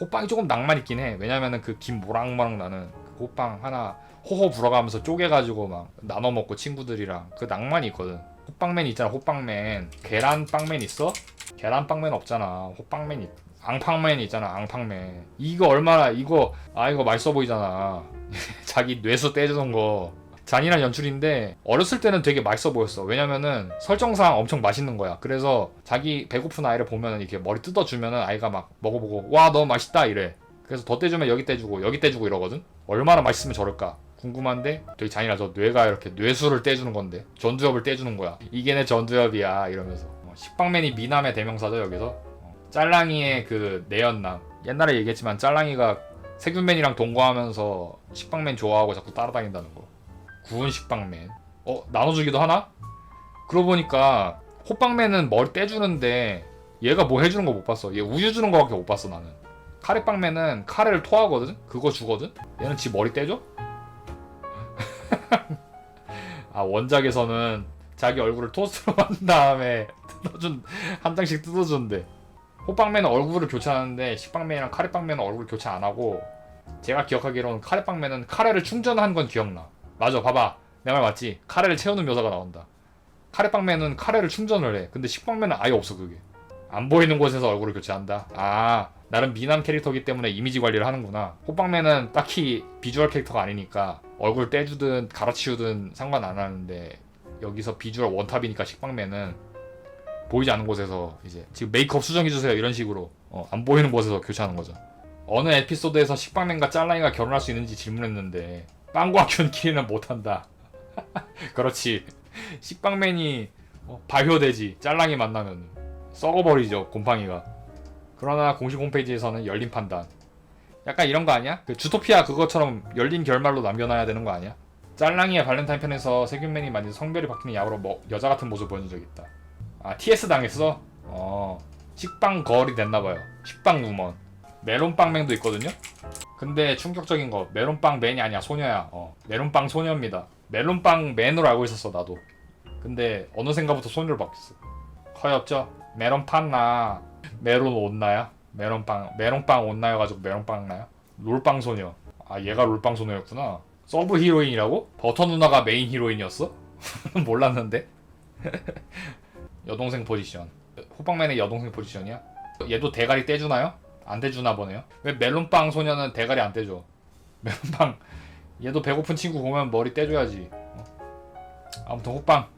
호빵이 조금 낭만 있긴 해. 왜냐면은 그 김 모락모락 나는 그 호빵 하나 호호 불어가면서 쪼개가지고 막 나눠 먹고 친구들이랑 그 낭만이 있거든. 호빵맨 있잖아, 호빵맨. 계란빵맨 있어? 계란빵맨 없잖아. 호빵맨 있. 앙팡맨 있잖아, 앙팡맨. 이거 얼마나 이거 아 이거 맛있어 보이잖아. 자기 뇌수 떼주는 거. 잔인한 연출인데 어렸을 때는 되게 맛있어 보였어. 왜냐면은 설정상 엄청 맛있는 거야. 그래서 자기 배고픈 아이를 보면은 이렇게 머리 뜯어주면은 아이가 막 먹어보고 와 너무 맛있다 이래. 그래서 더 떼주면 여기 떼주고 여기 떼주고 이러거든. 얼마나 맛있으면 저럴까? 궁금한데 되게 잔인하죠. 뇌가 이렇게 뇌수를 떼주는 건데 전두엽을 떼주는 거야. 이게 내 전두엽이야 이러면서 어, 식빵맨이 미남의 대명사죠 여기서. 어, 짤랑이의 그 내연남. 옛날에 얘기했지만 짤랑이가 세균맨이랑 동거하면서 식빵맨 좋아하고 자꾸 따라다닌다는 거. 구운 식빵맨. 어 나눠주기도 하나? 그러고 보니까 호빵맨은 머리 떼주는데 얘가 뭐 해주는 거 못 봤어. 얘 우유 주는 거밖에 못 봤어 나는. 카레빵맨은 카레를 토하거든? 그거 주거든? 얘는 지 머리 떼줘? 아 원작에서는 자기 얼굴을 토스트로 만든 다음에 뜯어준 한 장씩 뜯어준대. 호빵맨은 얼굴을 교체하는데 식빵맨이랑 카레빵맨은 얼굴 교체 안 하고 제가 기억하기로는 카레빵맨은 카레를 충전한 건 기억나. 맞아, 봐봐. 내 말 맞지? 카레를 채우는 묘사가 나온다. 카레빵맨은 카레를 충전을 해. 근데 식빵맨은 아예 없어, 그게. 안 보이는 곳에서 얼굴을 교체한다. 아, 나름 미남 캐릭터기 때문에 이미지 관리를 하는구나. 호빵맨은 딱히 비주얼 캐릭터가 아니니까 얼굴 떼주든 갈아치우든 상관 안 하는데 여기서 비주얼 원탑이니까 식빵맨은 보이지 않는 곳에서 이제 지금 메이크업 수정해주세요 이런 식으로 어, 안 보이는 곳에서 교체하는 거죠. 어느 에피소드에서 식빵맨과 짤랑이가 결혼할 수 있는지 질문했는데 빵과 균키는 못한다. 그렇지. 식빵맨이 어, 발효되지 짤랑이 만나면 썩어버리죠 곰팡이가. 그러나 공식 홈페이지에서는 열린 판단. 약간 이런 거 아니야? 그 주토피아 그것처럼 열린 결말로 남겨놔야 되는 거 아니야? 짤랑이의 발렌타인 편에서 세균맨이 만든 성별이 바뀌는 야구로 뭐 여자 같은 모습 보여준 적 있다. 아 TS 당했어? 어 식빵 거울이 됐나봐요. 식빵 우먼. 메론빵맨도 있거든요. 근데 충격적인 거 메론빵 맨이 아니야 소녀야. 어 메론빵 소녀입니다. 멜론빵 맨으로 알고 있었어 나도. 근데 어느샌가부터 소녀로 바뀌었어. 커였죠? 메론 팠나? 메론 온나야? 메론빵 메론빵 온나여 가지고 메론빵 나요? 롤빵 소녀. 아 얘가 롤빵 소녀였구나. 서브 히로인이라고? 버터 누나가 메인 히로인이었어? 몰랐는데. 여동생 포지션. 호빵맨의 여동생 포지션이야? 얘도 대가리 떼주나요? 안 떼주나 보네요. 왜 멜론빵 소녀는 대가리 안 떼줘? 멜론빵 얘도 배고픈 친구 보면 머리 떼줘야지. 어? 아무튼 호빵